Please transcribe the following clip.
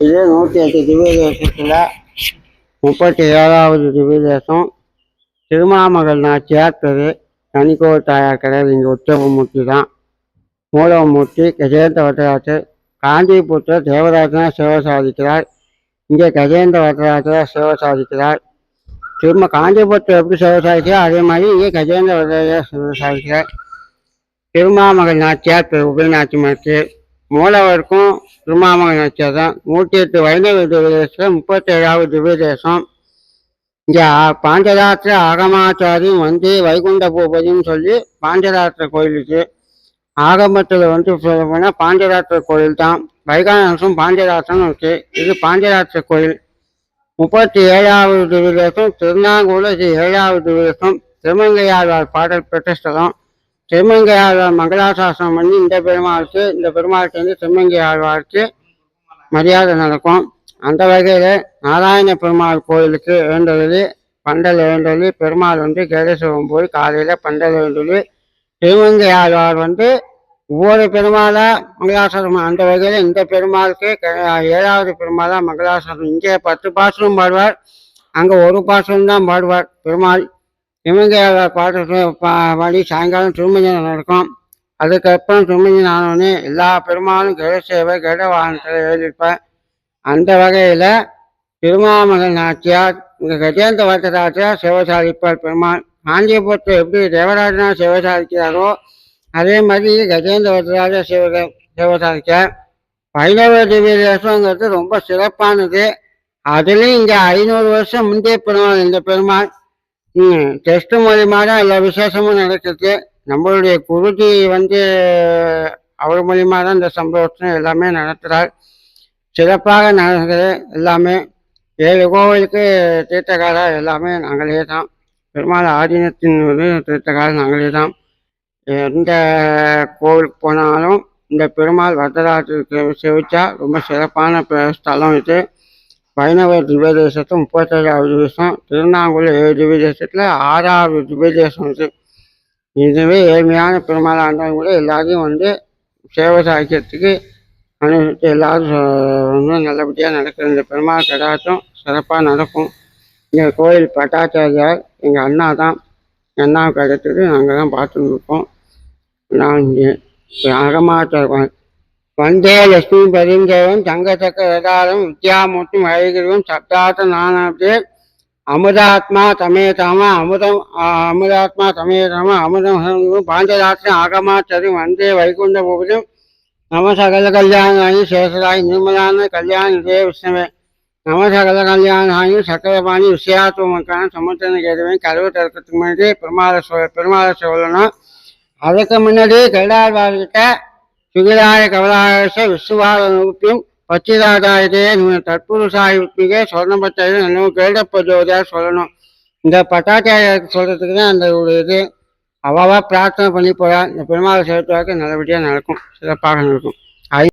இது நூற்றி எட்டு திவ்ய தேசத்தில் முப்பத்தி ஏழாவது திவ்ய தேசம் திருமாமகள் நாச்சியார் பெரு. தனிக்கோ தாயார் இங்கே உற்சவமூர்த்தி தான். மூலவமூர்த்தி கஜேந்திர வட்டராஜர் காஞ்சிபுரத்தில் தேவராஜனா சேவை சாதிக்கிறார். இங்கே கஜேந்திர வட்டராஜரா சேவை சாதிக்கிறார். திரும்ப காஞ்சிபுரத்தில் எப்படி சேவை சாதிக்கிறார் அதே மாதிரி இங்கே கஜேந்திர வட்டராஜா சேவை சாதிக்கிறார். திருமாமகள் நாச்சியார் திரு உபயநாச்சி மாற்றி மூலவருக்கும் திருமாமகள் நாச்சியார் நூற்றி எட்டு வைணவ திவ்யதேசம் முப்பத்தேழாவது திவ்யதேசம். இங்கே பாஞ்சராத்திர ஆகமாச்சாரியும் வந்து வைகுண்ட பூபதின்னு சொல்லி பாஞ்சராத்திர கோயிலுக்கு ஆகமத்தில் வந்து சொல்ல போனால் பாஞ்சராத்திர கோயில் தான். வைகானசம் பாஞ்சராத்திரம் இருக்கு. இது பாஞ்சராத்திர கோயில். முப்பத்தி ஏழாவது திவ்யதேசம் திருநாங்கூரில் இது ஏழாவது திவ்யதேசம். திருமங்கையாழ்வார் பாடல் பெற்ற ஸ்தலம் திருமங்கை ஆழ்வார் மங்களாசாசனம் பண்ணி இந்த பெருமாளுக்கு இந்த பெருமாளுக்கு வந்து திருமங்கை ஆழ்வாருக்கு மரியாதை நடக்கும். அந்த வகையில் நாராயண பெருமாள் கோயிலுக்கு எழுந்தொழி பண்டல் எழுந்தொழி பெருமாள் வந்து கேதேஸ்வரம் போய் காலையில் பண்டல் எழுந்தொழி திருமங்கை ஆழ்வார் வந்து ஒவ்வொரு பெருமாளா மங்களாசாசனம் அந்த வகையில் இந்த பெருமாளுக்கு ஏழாவது பெருமாளா மங்களாசாசனம் இங்கே பத்து பாசனம் பாடுவார். அங்கே ஒரு பாசனம் தான் பாடுவார் பெருமாள். இவங்க பாட்டு பா பாடி சாயங்காலம் திருமஞ்சனம் நடக்கும். அதுக்கப்புறம் திருமஞ்சனம் ஆனோடனே எல்லா பெருமாளும் கட சேவை கட வாகனத்தில் எழுதியிருப்பேன் அந்த வகையில் திருமாமலை நாச்சியார் இங்கே கஜேந்திர வட்டராஜர் சேவை சாதிப்பார் பெருமாள். காஞ்சிபுரத்தில் எப்படி தேவராஜனா சேவை சாதிக்கிறாரோ அதே மாதிரி கஜேந்திர வட்டராஜா சிவ சேவை சாதிக்கார் வைணவ திவ்ய தேசங்கிறது ரொம்ப சிறப்பானது. அதுலேயும் இங்கே ஐநூறு வருஷம் முந்தைய பெருமாள் இந்த பெருமாள். ம் டெஸ்ட் மூலியமாக தான் எல்லா விசேஷமும் நடக்குது. நம்மளுடைய குருஜி வந்து அவர் மூலியமாக தான் இந்த சம்பவத்தை எல்லாமே நடத்துகிறார் சிறப்பாக நடக்குது எல்லாமே. ஏழு கோவிலுக்கு தீர்த்தக்காரா எல்லாமே நாங்களே தான் பெருமாள் ஆதீனத்தின் ஒரு தீர்த்தகாரர் நாங்களே தான் எந்த கோவிலுக்கு போனாலும் இந்த பெருமாள் வரதராஜருக்கு சேவிச்சா ரொம்ப சிறப்பான ஸ்தலம் இது. வைணவ திவ்யதேசத்து முப்பத்தேழாவது தேசம் திருநாங்கூர் ஏழு திவ்யதேசத்தில் ஆறாவது திவ்யதேசம் இது. இதுவே ஏழ்மையான பெருமாள் கூட எல்லாரையும் வந்து சேவை சாய்க்கிறதுக்கு அனுப்பிட்டு எல்லாரும் வந்து நல்லபடியாக நடக்கிற இந்த பெருமாள் கடாச்சும் சிறப்பாக நடக்கும். இந்த கோயில் பட்டாச்சாரியார் எங்கள் அண்ணா தான் அண்ணா அண்ணாவுக்கு நாங்கள் தான் பார்த்துன்னு இருக்கோம். நான் இங்கே அகமாச்சார் வந்தே லட்சுமி பரிந்தேவன் தங்கத்தக்க சக்க ரதாரம் வித்யாமூர்த்தி மழைகிருவம் சப்தார்த்த நானாப்தே அமுதாத்மா தமேதாம அமுதம் அமுதாத்மா தமேதாம அமுதம் ஹம் பாஞ்சராத்திரம் ஆகமாச்சரி வந்தே வைகுண்ட பூபதம் நம சகல கல்யாணாயி சேஷராய் நிர்மலான கல்யாண இதே விஷ்ணவே. நம சகல கல்யாணாயி சக்கரபாணி விஷயாத்துவமக்கான சமுத்திரம் கேதுவேன் கருவு திறக்கிறதுக்கு முன்னாடி பெருமாள சோ பெருமாள சொல்லணும். அதுக்கு முன்னாடி கைலாழ்வார்கிட்ட சுகிராய கவலாயச விஸ்வாத நூப்பியும் பச்சிராதாயதே தற்புருஷாய் உத்மிகே சொர்ணபத்தாய நம்ம கேடப்பஜோதியா சொல்லணும். இந்த பட்டாச்சாரியருக்கு சொல்றதுக்கு தான் அந்த ஒரு இது. அவாவா பிரார்த்தனை பண்ணி போறா. இந்த பெருமாள் சேர்த்துவாக்கு நல்லபடியாக நடக்கும். சிறப்பாக நடக்கும்.